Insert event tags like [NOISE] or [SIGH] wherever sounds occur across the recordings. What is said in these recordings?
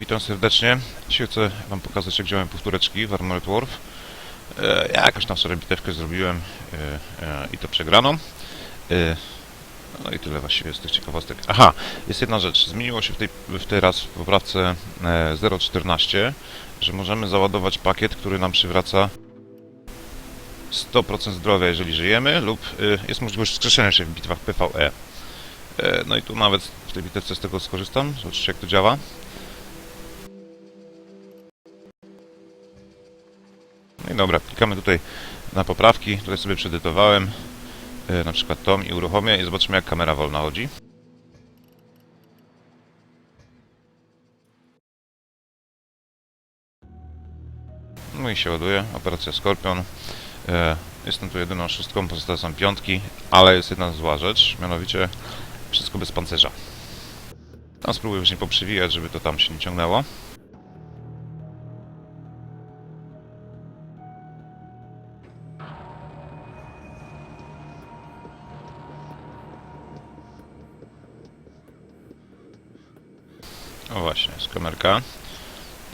Witam serdecznie. Dzisiaj chcę Wam pokazać, jak działają powtóreczki w Armored Warf. E, ja jakoś tam sobie bitewkę zrobiłem e, e, i to przegraną. E, no i tyle właściwie z tych ciekawostek. Aha, jest jedna rzecz. Zmieniło się w tej, w tej raz w poprawce e, 0.14, że możemy załadować pakiet, który nam przywraca 100% zdrowia, jeżeli żyjemy, lub jest możliwość wskrzeszenia się w bitwach PvE. No i tu nawet w tej bitewce z tego skorzystam. Zobaczcie, jak to działa. Dobra, klikamy tutaj na poprawki, tutaj sobie przeedytowałem e, na przykład tom i uruchomię i zobaczymy jak kamera wolna chodzi. No i się ładuje, operacja Skorpion. E, Jestem tu jedyną szóstką, pozostałe są piątki, ale jest jedna zła rzecz, mianowicie wszystko bez pancerza. Tam spróbuję już nie poprzewijać, żeby to tam się nie ciągnęło. Kamerka.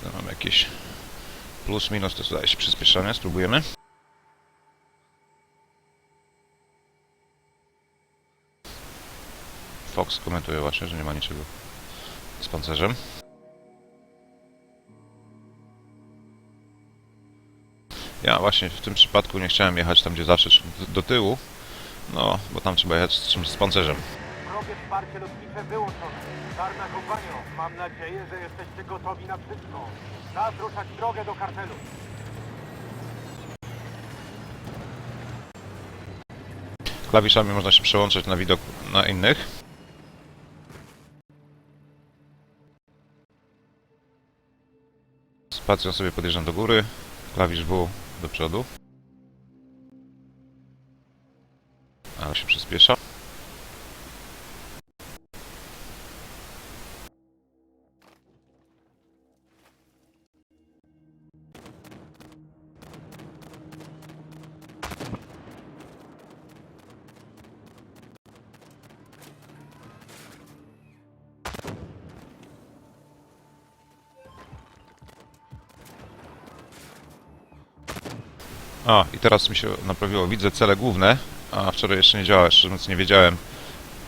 Tu mam jakieś plus, minus, to zdaje się przyspieszanie, spróbujemy. Fox komentuje właśnie, że nie ma niczego z pancerzem. Ja właśnie w tym przypadku nie chciałem jechać tam, gdzie zawsze, do tyłu. No, bo tam trzeba jechać z czymś z pancerzem. Wrogie wsparcie lotnicze wyłączone. Czarna kompanio, mam nadzieję, że jesteście gotowi na wszystko. Czas ruszać drogę do kartelu. Klawiszami można się przełączyć na widok na innych. Spacją sobie podjeżdżam do góry, klawisz W do przodu. Ale się przyspiesza. A, i teraz mi się naprawiło. Widzę cele główne, a wczoraj jeszcze nie działa, szczerze mówiąc nie wiedziałem,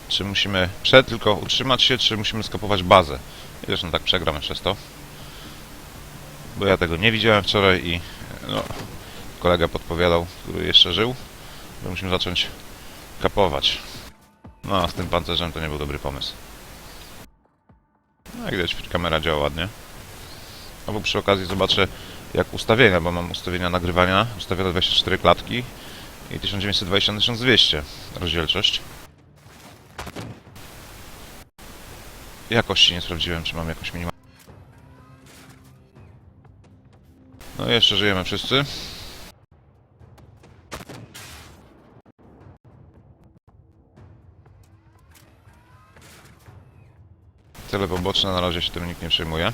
czy musimy przed tylko utrzymać się, czy musimy skapować bazę. I zresztą tak przegram przez to. Bo ja tego nie widziałem wczoraj i no, kolega podpowiadał, który jeszcze żył, że musimy zacząć kapować. No, a z tym pancerzem to nie był dobry pomysł. No, jak widać, kamera działa ładnie. Albo przy okazji zobaczę, jak ustawienia, bo mam ustawienia nagrywania, ustawione 24 klatki i 1920 na 1200 rozdzielczość. Jakości nie sprawdziłem, czy mam jakoś minimalną. No i jeszcze żyjemy wszyscy. Cele poboczne, na razie się tym nikt nie przejmuje.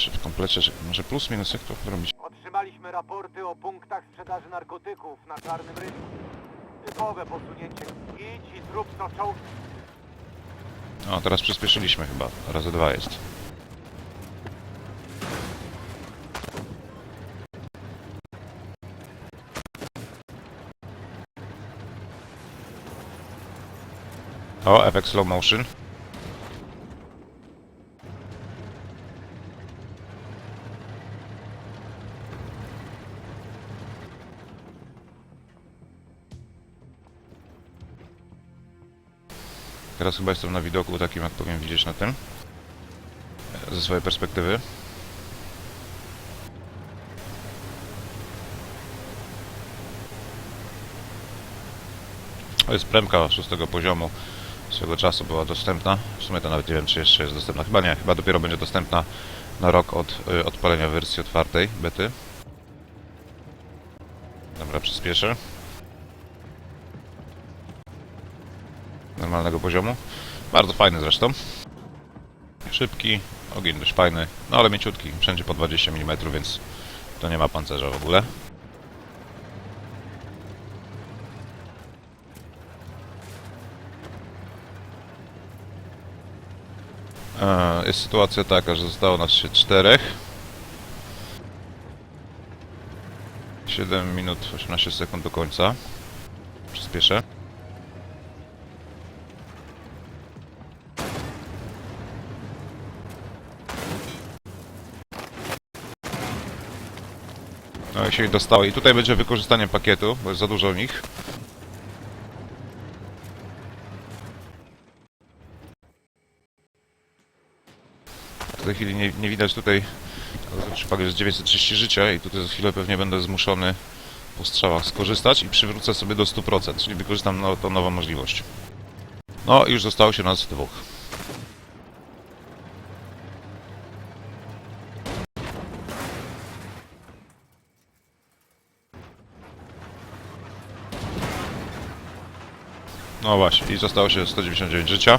Jeszcze w komplecie, że może plus minus jak to robić? Otrzymaliśmy raporty o punktach sprzedaży narkotyków na czarnym rynku. Typowe posunięcie. Idź i zrób to czołg. O, teraz przyspieszyliśmy chyba. Razy dwa jest. O, efekt slow motion. Teraz chyba jestem na widoku takim, jak powinien widzieć na tym. Ze swojej perspektywy. To jest premka szóstego poziomu. Swego czasu była dostępna. W sumie to nawet nie wiem, czy jeszcze jest dostępna. Chyba nie, chyba dopiero będzie dostępna na rok od y, odpalenia wersji otwartej, bety. Dobra, przyspieszę. Normalnego poziomu. Bardzo fajny zresztą. Szybki, ogień dość fajny, no ale mięciutki, wszędzie po 20 mm, więc to nie ma pancerza w ogóle. E, Jest sytuacja taka, że zostało nas się czterech. 7 minut 18 sekund do końca. Przyspieszę. I się ich dostało. I tutaj będzie wykorzystanie pakietu, bo jest za dużo nich. W tej chwili nie, nie widać tutaj, ale że jest 930 życia i tutaj za chwilę pewnie będę zmuszony po strzałach skorzystać i przywrócę sobie do 100%, czyli wykorzystam no, tą nową możliwość. No i już zostało się nas dwóch. No właśnie, i zostało się 199 życia.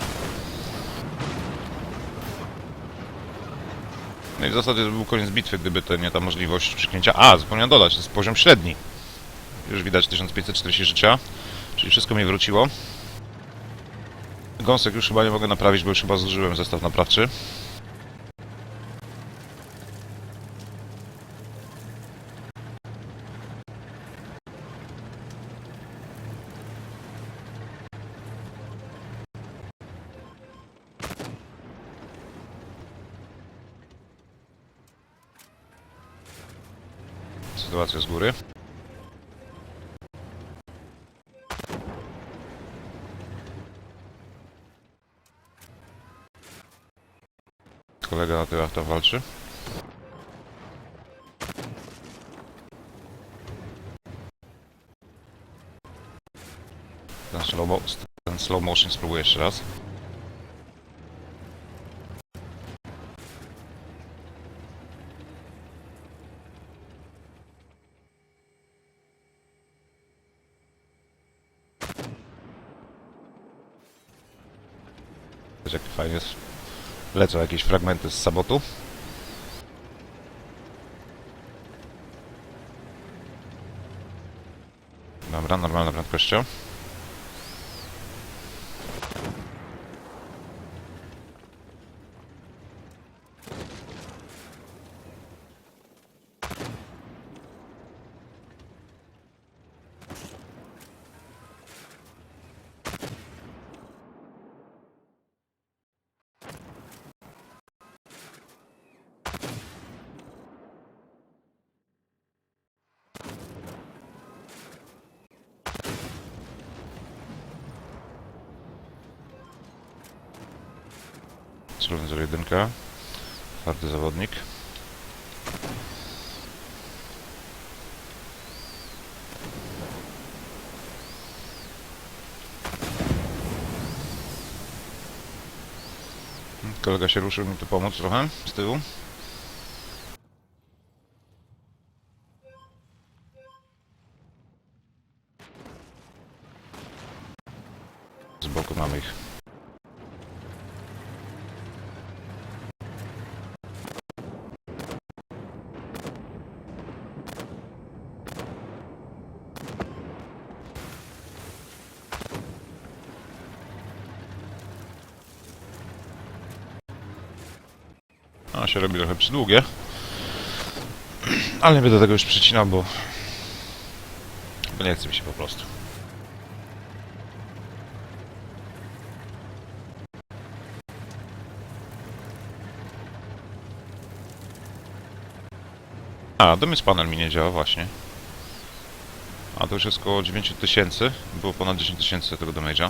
No i w zasadzie to był koniec bitwy, gdyby to nie ta możliwość przyknięcia. A, zapomniałem dodać, to jest poziom średni. Już widać 1540 życia, czyli wszystko mi wróciło. Gąsek już chyba nie mogę naprawić, bo już chyba zużyłem zestaw naprawczy. Sytuacja z góry. Kolega na tyłach tam walczy. Ten slow, ten slow motion spróbuję jeszcze raz. Wiesz, jak fajnie jest. Lecą jakieś fragmenty z sabotu. Dobra, normalna prędkością. Celownik 01. Twardy zawodnik. Kolega się ruszył mi tu pomóc trochę z tyłu. Z boku mamy ich. A się robi trochę przydługie. Ale nie będę tego już przycinał, bo... Bo nie chce mi się po prostu. A, domysł panel mi nie działa właśnie. A to już jest około 9000. Było ponad 10 tysięcy tego damage'a.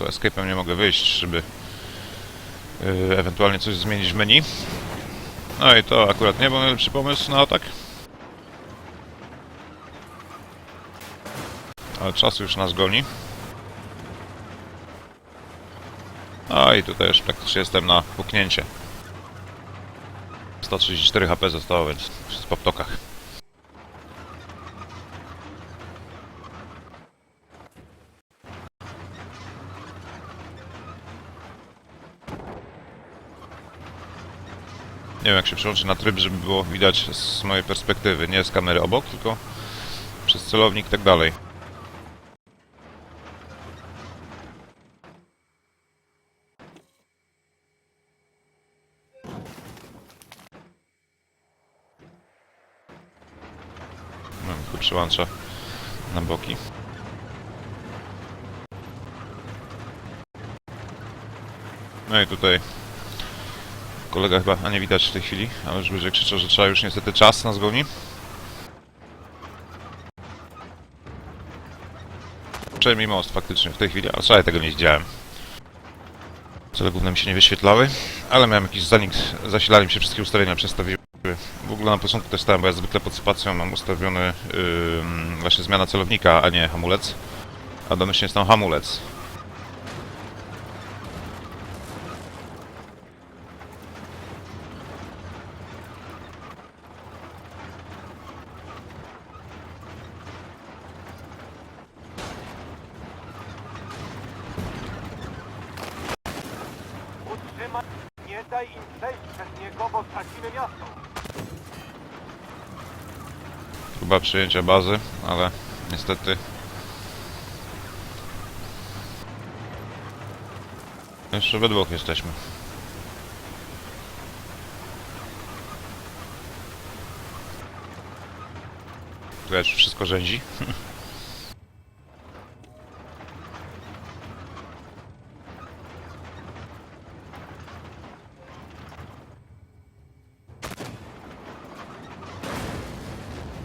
to escape'em nie mogę wyjść, żeby yy, ewentualnie coś zmienić w menu. No i to akurat nie był najlepszy pomysł na atak. Ale czas już nas goni. No i tutaj już praktycznie jestem na puknięcie. 134 HP zostało, więc w poptokach. Nie wiem jak się przełączy na tryb, żeby było widać z mojej perspektywy, nie z kamery obok, tylko przez celownik i tak dalej. No, tu przełącza na boki. No i tutaj kolega chyba, a nie widać w tej chwili, ale już będzie krzyczał, że trzeba już niestety czas nas goni. Przejmij most faktycznie w tej chwili, ale wczoraj tego nie widziałem. Cele główne mi się nie wyświetlały, ale miałem jakiś zanik, zasilali mi się wszystkie ustalenia, przestawiły. W ogóle na początku testowałem, bo ja zwykle pod spacją mam ustawiony yy, właśnie zmiana celownika, a nie hamulec. A domyślnie jest tam hamulec. Przez niego. Próba przyjęcia bazy, ale niestety... Jeszcze we dwóch jesteśmy. Już wszystko rzędzi. [LAUGHS]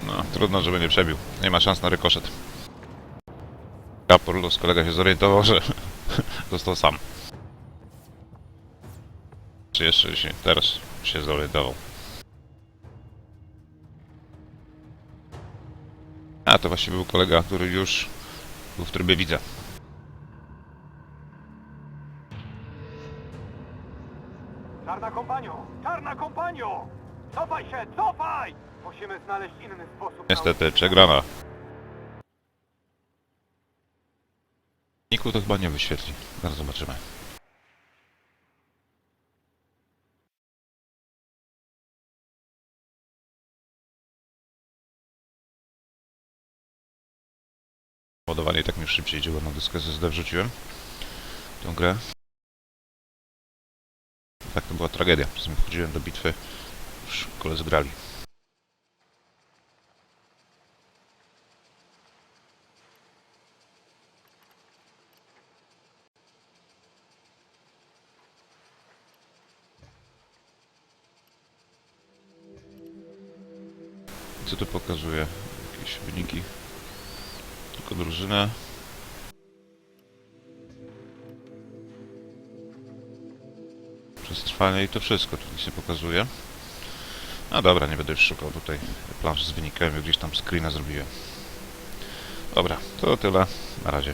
No, trudno, żeby nie przebił. Nie ma szans na rykoszet. Kapurlus, kolega się zorientował, że [LAUGHS] został sam. Czy jeszcze się, teraz się zorientował. A, to właściwie był kolega, który już był w trybie widza. Czarna kompanio! Czarna kompanio! Cofaj się! Cofaj! Musimy znaleźć inny sposób na Niestety, przegrana. Niku to chyba nie wyświetli. Zaraz zobaczymy. Ładowanie i tak mi szybciej idzie, bo na dyskę SSD wrzuciłem tą grę. Tak, to była tragedia. Czasem wchodziłem do bitwy, już koledzy grali. Co tu pokazuje? Jakieś wyniki. Tylko drużynę. Przez trwanie i to wszystko. Tu nic nie pokazuje. No dobra, nie będę już szukał tutaj planszy z wynikami. Gdzieś tam screena zrobiłem. Dobra, to tyle. Na razie.